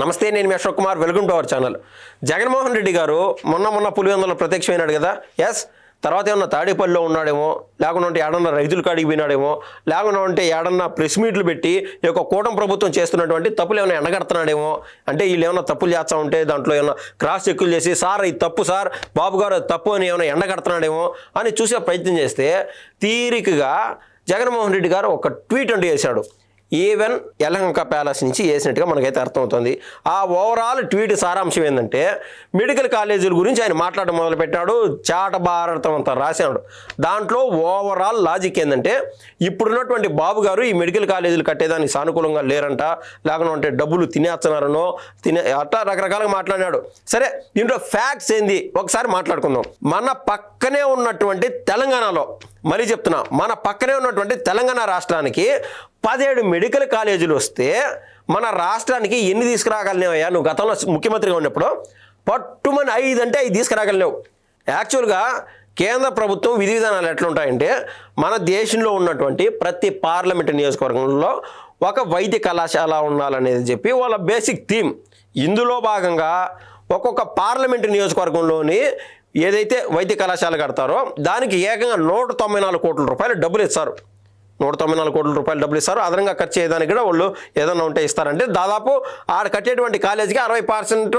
నమస్తే నేను మీ Ashok Kumar. Welcome to our channel. Jaganmohan Reddy గారు మొన్న మొన్న పులివెందులో ప్రత్యక్షమైనాడు కదా? ఎస్ తర్వాత ఏమన్నా తాడేపల్లిలో ఉన్నాడేమో? లేకుండా ఉంటే ఏడన్నా రైతుల కాడికి పోయినాడేమో? లేకుండా ఉంటే ఏడన్నా ప్రెస్ మీట్లు పెట్టి ఈ యొక్క కూటమి ప్రభుత్వం చేస్తున్నటువంటి తప్పులు ఏమైనా ఎండగడుతున్నాడేమో అంటే వీళ్ళు ఏమైనా తప్పులు చేస్తా ఉంటే దాంట్లో ఏమైనా క్రాస్ చెక్కులు చేసి సార్ ఇది తప్పు సార్ బాబు గారు అది తప్పు అని ఏమైనా ఎండగడుతున్నాడేమో అని చూసే ప్రయత్నం చేస్తే తీరికగా జగన్మోహన్ రెడ్డి గారు ఒక ట్వీట్ అంటూ చేశాడు. ఈవెన్ యలహంక ప్యాలెస్ నుంచి వేసినట్టుగా మనకైతే అర్థమవుతుంది. ఆ ఓవరాల్ ట్వీట్ సారాంశం ఏంటంటే మెడికల్ కాలేజీల గురించి ఆయన మాట్లాడడం మొదలుపెట్టాడు చాట భారతం అంతా రాశాడు. దాంట్లో ఓవరాల్ లాజిక్ ఏంటంటే ఇప్పుడున్నటువంటి బాబు గారు ఈ మెడికల్ కాలేజీలు కట్టేదానికి సానుకూలంగా లేరంట. లేకుండా డబ్బులు తినేస్తున్నారనో తినే అట్లా రకరకాలుగా మాట్లాడినాడు సరే దీంట్లో ఫ్యాక్ట్స్ ఏంది? ఒకసారి మాట్లాడుకుందాం. మన పక్కనే ఉన్నటువంటి తెలంగాణలో మళ్ళీ చెప్తున్నా మన పక్కనే ఉన్నటువంటి తెలంగాణ రాష్ట్రానికి పదిహేడు మెడికల్ కాలేజీలు వస్తే మన రాష్ట్రానికి ఎన్ని తీసుకురాగలిగినావయ్యా నువ్వు గతంలో ముఖ్యమంత్రిగా ఉన్నప్పుడు పట్టుమని ఐదు అంటే ఐదు తీసుకురాగలిగినావు యాక్చువల్గా కేంద్ర ప్రభుత్వం విధి విధానాలు ఎట్లుంటాయంటే మన దేశంలో ఉన్నటువంటి ప్రతి పార్లమెంటు నియోజకవర్గంలో ఒక వైద్య కళాశాల ఉండాలనేది చెప్పి వాళ్ళ బేసిక్ థీమ్. ఇందులో భాగంగా ఒక్కొక్క పార్లమెంటు నియోజకవర్గంలోని ఏదైతే వైద్య కళాశాల కడతారో దానికి ఏకంగా నూట తొంభై నాలుగు కోట్ల రూపాయలు డబ్బులు ఇస్తారు. నూట తొంభై నాలుగు కోట్ల రూపాయలు డబ్బులు ఇస్తారు. అదనంగా ఖర్చు చేయడానికి కూడా వాళ్ళు ఏదైనా ఉంటే ఇస్తారంటే దాదాపు ఆడ కట్టేటువంటి కాలేజీకి అరవై పర్సెంట్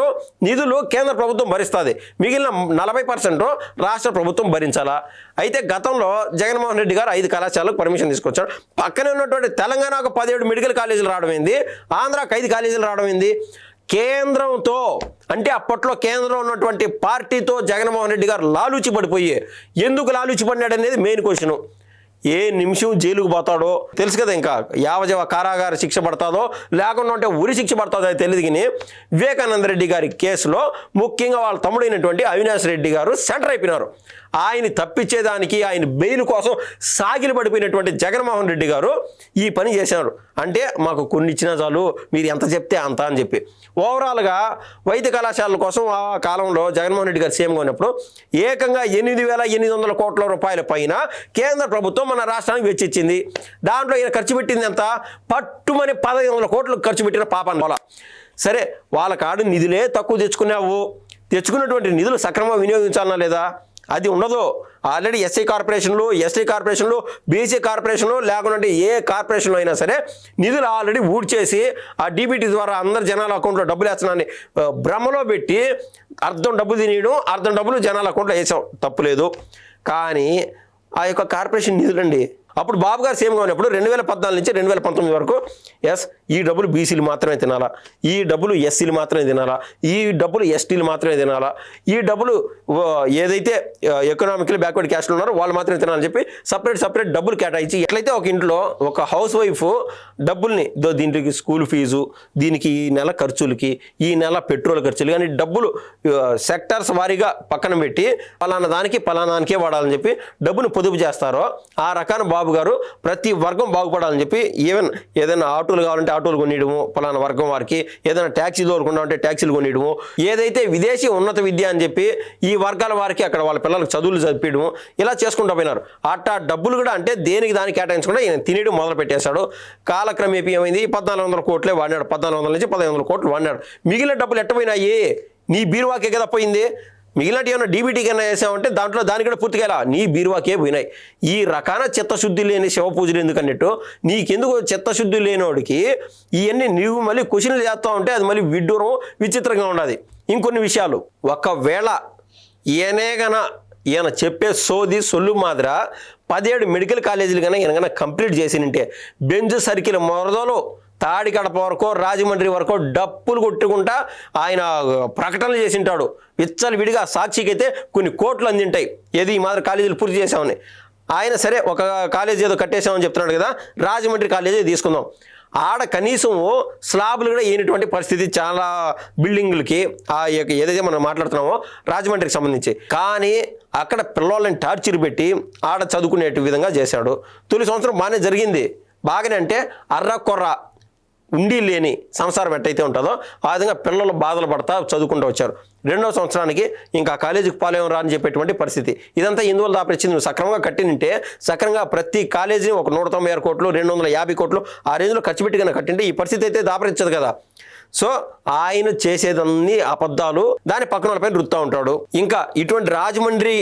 నిధులు కేంద్ర ప్రభుత్వం భరిస్తుంది. మిగిలిన నలభై పర్సెంట్ రాష్ట్ర ప్రభుత్వం భరించాలా? అయితే గతంలో జగన్మోహన్ రెడ్డి గారు ఐదు కళాశాలకు పర్మిషన్ తీసుకొచ్చాడు పక్కనే ఉన్నటువంటి తెలంగాణకు పదిహేడు మెడికల్ కాలేజీలు రావడం ఏంది? ఆంధ్రాకు ఐదు కాలేజీలు రావడం ఏంది? కేంద్రంతో అంటే అప్పట్లో కేంద్రం ఉన్నటువంటి పార్టీతో జగన్మోహన్ రెడ్డి గారు లాలూచి పడిపోయి ఎందుకు లాలూచి పడినాడు అనేది మెయిన్ క్వశ్చన్ ఏ నిమిషం జైలుకు పోతాడో తెలుసు కదా ఇంకా యావజవ కారాగార శిక్ష పడతాదో లేకుండా ఉంటే ఉరి శిక్ష పడతాదో అది తెలియదు కానీ వివేకానంద రెడ్డి గారి కేసులో ముఖ్యంగా వాళ్ళ తమ్ముడైనటువంటి అవినాష్ రెడ్డి గారు సెంటర్ అయిపోయినారు. ఆయన తప్పించేదానికి ఆయన బెయిల్ కోసం సాగిలి పడిపోయినటువంటి జగన్మోహన్ రెడ్డి గారు ఈ పని చేశారు. అంటే మాకు కొన్ని ఇచ్చినా చాలు మీరు ఎంత చెప్తే అంత అని చెప్పి. ఓవరాల్గా వైద్య కళాశాలల కోసం ఆ కాలంలో జగన్మోహన్ రెడ్డి గారు సీఎంగా ఉన్నప్పుడు ఏకంగా ఎనిమిది వేల ఎనిమిది వందల కోట్ల రూపాయల పైన కేంద్ర ప్రభుత్వం మన రాష్ట్రానికి వెచ్చిచ్చింది. దాంట్లో ఈయన ఖర్చు పెట్టింది ఎంత? పట్టుమని పదహైదు వందల కోట్లు ఖర్చు పెట్టిన పాపాన్ని వల్ల. సరే వాళ్ళ కాడు నిధులే తక్కువ తెచ్చుకున్నావు. తెచ్చుకున్నటువంటి నిధులు సక్రమంగా వినియోగించాలన్నా లేదా? అది ఉండదు. ఆల్రెడీ ఎస్సీ కార్పొరేషన్లు ఎస్టీ కార్పొరేషన్లు బీసీ కార్పొరేషన్లు లేకుంటే ఏ కార్పొరేషన్లో అయినా సరే నిధులు ఆల్రెడీ ఊడ్చేసి ఆ డీబీటీ ద్వారా అందరు జనాల అకౌంట్లో డబ్బులు వేస్తున్నాన్ని భ్రమలో పెట్టి అర్థం డబ్బు తినేయడం అర్థం డబ్బులు జనాల అకౌంట్లో వేసాం. తప్పులేదు కానీ ఆ యొక్క కార్పొరేషన్ నిధులండి అప్పుడు బాబు గారు సీఎంగా ఉన్నప్పుడు రెండు వేల పద్నాలుగు నుంచి రెండు వేల పంతొమ్మిది వరకు ఎస్ ఈ డబ్బులు బీసీలు మాత్రమే తినాలా? ఈ డబ్బులు ఎస్సీలు మాత్రమే తినాలా? ఈ డబ్బులు ఎస్టీలు మాత్రమే తినాలా? ఈ డబ్బులు ఏదైతే ఎకనామికల్ బ్యాక్వర్డ్ క్యాస్ట్లు ఉన్నారో వాళ్ళు మాత్రమే తినాలని చెప్పి సపరేట్ సపరేట్ డబ్బులు కేటాయించి ఎట్లయితే ఒక ఇంట్లో ఒక హౌస్ వైఫ్ డబ్బుల్ని దీనికి స్కూల్ ఫీజు దీనికి ఈ నెల ఖర్చులకి ఈ నెల పెట్రోల్ ఖర్చులు కానీ డబ్బులు సెక్టర్స్ వారీగా పక్కన పెట్టి పలానా దానికి పలానా దానికే వాడాలని చెప్పి డబ్బును పొదుపు చేస్తారో ఆ రకాన బాబు గారు ప్రతి వర్గం బాగుపడాలని చెప్పి ఈవెన్ ఏదైనా ఆటోలు కావాలంటే ఆటోలు కొనియడము పలానా వర్గం వారికి ఏదైనా ట్యాక్సీ తోలుకుండా ఉంటే ట్యాక్సీలు కొనియడము ఏదైతే విదేశీ ఉన్నత విద్య అని చెప్పి ఈ వర్గాల వారికి అక్కడ వాళ్ళ పిల్లలకు చదువులు చదివించడము ఇలా చేసుకుంటూ పోయినారు. అట్టా డబ్బులు కూడా అంటే దేనికి దానికి కేటాయించకుండా ఈయన తినేయడం మొదలు పెట్టేశాడు. కాలక్రమేపీ ఏమైంది? పద్నాలుగు వందల కోట్లే వాడినాడు. పద్నాలుగు వందల నుంచి పదిహేను వందల కోట్లు వాడినాడు. మిగిలిన డబ్బులు ఎట్టపోయినాయి నీ బీరువాకే కదా పోయింది. మిగిలినట్టు ఏమైనా డీబీటీ కన్నా వేసామంటే దాంట్లో దానికి కూడా పూర్తిగా నీ బీరువాకే పోయినాయి. ఈ రకాన చిత్తశుద్ధి లేని శివ పూజలు ఎందుకన్నట్టు నీకెందుకు చిత్తశుద్ధి లేనివాడికి ఇవన్నీ నీవు మళ్ళీ క్వశ్చన్లు చేస్తా ఉంటే అది మళ్ళీ విడ్డూరం విచిత్రంగా ఉండదు. ఇంకొన్ని విషయాలు. ఒకవేళ ఈయనేగన ఈయన చెప్పే సోది సొల్లు మాదిర పదిహేడు మెడికల్ కాలేజీలు కన్నా ఈయన కంప్లీట్ చేసినంటే బెంజ్ సర్కిల్ మొరదలో తాడి కడప వరకు రాజమండ్రి వరకు డప్పులు కొట్టుకుంటా ఆయన ప్రకటనలు చేసింటాడు. విచ్చలు విడిగా సాక్షికి అయితే కొన్ని కోట్లు అందింటాయి. ఏది ఈ మాదిరి కాలేజీలు పూర్తి చేసామని ఆయన సరే ఒక కాలేజీ ఏదో కట్టేశామని చెప్తున్నాడు కదా రాజమండ్రి కాలేజీ తీసుకుందాం. ఆడ కనీసం స్లాబులు కూడా వేయనటువంటి పరిస్థితి చాలా బిల్డింగులకి ఆ యొక్క ఏదైతే మనం మాట్లాడుతున్నామో రాజమండ్రికి సంబంధించి. కానీ అక్కడ పిల్లలని టార్చర్ పెట్టి ఆడ చదువుకునే విధంగా చేశాడు. తొలి సంవత్సరం బాగానే జరిగింది. బాగానే అంటే అర్ర కొర్ర ఉండి లేని సంసారం ఎట్టయితే ఉంటుందో ఆ విధంగా పిల్లలు బాధలు పడతా చదువుకుంటూ వచ్చారు. రెండో సంవత్సరానికి ఇంకా కాలేజీకి పాలేం రా అని చెప్పేటువంటి పరిస్థితి. ఇదంతా ఇందువల్ల దాపరిచ్చింది నువ్వు సక్రమంగా కట్టినంటే సక్రమంగా ప్రతి కాలేజీని ఒక నూట తొంభై ఆరు కోట్లు రెండు వందల యాభై కోట్లు ఆ రేంజ్లో ఖర్చు పెట్టి కట్టింటే ఈ పరిస్థితి అయితే దాపరించదు కదా. సో ఆయన చేసేదన్ని అబద్ధాలు దాని పక్కన వాళ్ళపై రుత్తా ఉంటాడు. ఇంకా ఇటువంటి రాజమండ్రి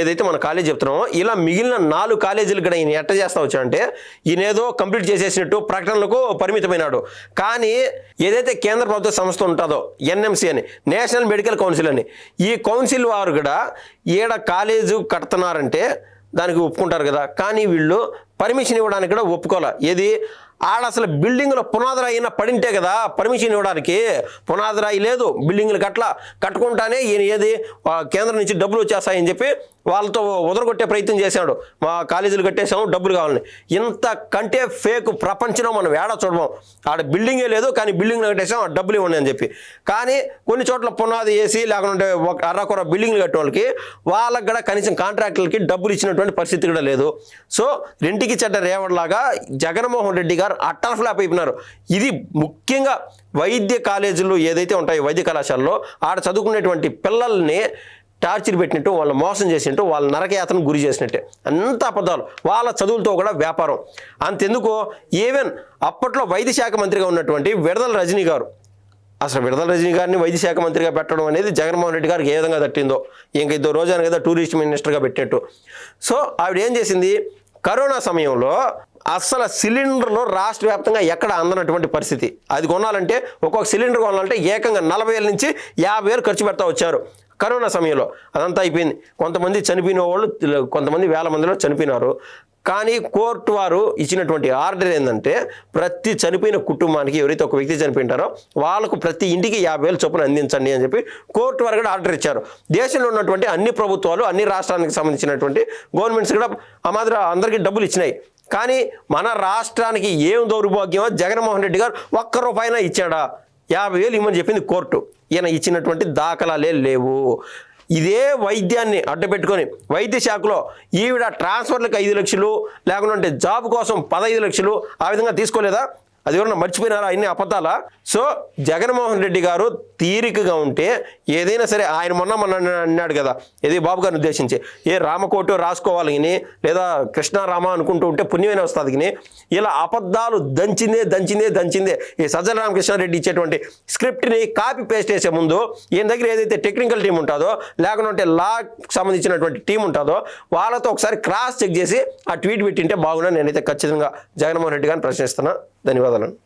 ఏదైతే మన కాలేజ్ చెప్తున్నామో ఇలా మిగిలిన నాలుగు కాలేజీలు కూడా ఈయన ఎట్ట చేస్తా వచ్చాడంటే ఈయన ఏదో కంప్లీట్ చేసేసినట్టు ప్రకటనలకు పరిమితమైనాడు. కానీ ఏదైతే కేంద్ర ప్రభుత్వ సంస్థ ఉంటుందో ఎన్ఎంసి అని నేషనల్ మెడికల్ కౌన్సిల్ అని ఈ కౌన్సిల్ వారు కూడా ఈడ కాలేజు కడుతున్నారంటే దానికి ఒప్పుకుంటారు కదా. కానీ వీళ్ళు పర్మిషన్ ఇవ్వడానికి కూడా ఒప్పుకోవాలి? ఏది? ఆడ అసలు బిల్డింగ్లో పునాదిరాయి అయినా పడింటే కదా పర్మిషన్ ఇవ్వడానికి. పునాదిరాయి లేదు బిల్డింగ్లు కట్ల కట్టుకుంటానే ఈయన ఏది కేంద్రం నుంచి డబ్బులు వచ్చేస్తాయని చెప్పి వాళ్ళతో వదలగొట్టే ప్రయత్నం చేశాడు. మా కాలేజీలు కట్టేసాము డబ్బులు కావాలని. ఇంత కంటే ఫేక్ ప్రపంచంలో మనం ఏడ చూడము. ఆడ బిల్డింగే లేదు కానీ బిల్డింగ్ కట్టేసాం ఆ డబ్బులు ఇవ్వండి అని చెప్పి. కానీ కొన్ని చోట్ల పునాది వేసి లేకుంటే ఒక అర్రకొర బిల్డింగ్లు కట్టే వాళ్ళకి వాళ్ళకి కూడా కనీసం కాంట్రాక్టులకి డబ్బులు ఇచ్చినటువంటి పరిస్థితి కూడా లేదు. సో రెంటికి చెడ్డ రేవడలాగా జగన్మోహన్ రెడ్డి గారు అట్టల ఫ్లాప్ అయిపోయినారు. ఇది ముఖ్యంగా వైద్య కాలేజీలు ఏదైతే ఉంటాయో వైద్య కళాశాలలో ఆడ చదువుకునేటువంటి పిల్లల్ని టార్చర్ పెట్టినట్టు వాళ్ళు మోసం చేసినట్టు వాళ్ళ నరకయాతను గురి చేసినట్టే. అంత అబద్ధాలు. వాళ్ళ చదువులతో కూడా వ్యాపారం. అంతెందుకు? ఈవెన్ అప్పట్లో వైద్య శాఖ మంత్రిగా ఉన్నటువంటి విడదల రజనీ గారు. అసలు విడదల రజనీ గారిని వైద్య శాఖ మంత్రిగా పెట్టడం అనేది జగన్మోహన్ రెడ్డి గారికి ఏ విధంగా తట్టిందో ఇంక ఇద్దరు రోజాను కదా టూరిస్ట్ మినిస్టర్గా పెట్టినట్టు. సో ఆవిడ ఏం చేసింది? కరోనా సమయంలో అసలు సిలిండర్లు రాష్ట్ర వ్యాప్తంగా ఎక్కడ అందనటువంటి పరిస్థితి? అది కొనాలంటే ఒక్కొక్క సిలిండర్ కొనాలంటే ఏకంగా నలభై వేల నుంచి యాభై వేలు ఖర్చు పెడతా వచ్చారు కరోనా సమయంలో. అదంతా అయిపోయింది. కొంతమంది చనిపోయిన వాళ్ళు కొంతమంది వేల మందిలో చనిపోయినారు. కానీ కోర్టు వారు ఇచ్చినటువంటి ఆర్డర్ ఏంటంటే ప్రతి చనిపోయిన కుటుంబానికి ఎవరైతే ఒక వ్యక్తి చనిపోయింటారో వాళ్ళకు ప్రతి ఇంటికి యాభై వేలు చొప్పున అందించండి అని చెప్పి కోర్టు వారు కూడా ఆర్డర్ ఇచ్చారు. దేశంలో ఉన్నటువంటి అన్ని ప్రభుత్వాలు అన్ని రాష్ట్రానికి సంబంధించినటువంటి గవర్నమెంట్స్ కూడా ఆ మాదిరి అందరికీ డబ్బులు ఇచ్చినాయి. కానీ మన రాష్ట్రానికి ఏం దౌర్భాగ్యమో జగన్మోహన్ రెడ్డి గారు ఒక్క రూపాయినా ఇచ్చాడా? యాభై వేలు ఇమ్మని చెప్పింది కోర్టు. ఈయన ఇచ్చినటువంటి దాఖలాలే లేవు. ఇదే వైద్యాన్ని అడ్డపెట్టుకొని వైద్య శాఖలో ఈవిడ ట్రాన్స్ఫర్లకు ఐదు లక్షలు లేకుంటే జాబ్ కోసం పదహైదు లక్షలు ఆ విధంగా తీసుకోలేదా? అది ఎవరన్నా మర్చిపోయినారా? అన్ని అబద్ధాలా? సో జగన్మోహన్ రెడ్డి గారు తీరికగా ఉంటే ఏదైనా సరే ఆయన మొన్న మొన్న అన్నాడు కదా ఇది బాబు గారిని ఉద్దేశించి ఏ రామకోట రాసుకోవాలి కానీ లేదా కృష్ణారామ అనుకుంటూ ఉంటే పుణ్యమైన వస్తుంది కానీ ఇలా అబద్ధాలు దంచిందే దంచిందే దంచిందే ఈ సజ్జల రామకృష్ణారెడ్డి ఇచ్చేటువంటి స్క్రిప్ట్ని కాపీ పేస్ట్ చేసే ముందు ఈయన దగ్గర ఏదైతే టెక్నికల్ టీం ఉంటుందో లేకుంటే లాకి సంబంధించినటువంటి టీం ఉంటుందో వాళ్ళతో ఒకసారి క్రాస్ చెక్ చేసి ఆ ట్వీట్ పెట్టింటే బాగున్నా నేనైతే ఖచ్చితంగా జగన్మోహన్ రెడ్డి గారిని ప్రశ్నిస్తున్నా. ధన్యవాదాలు.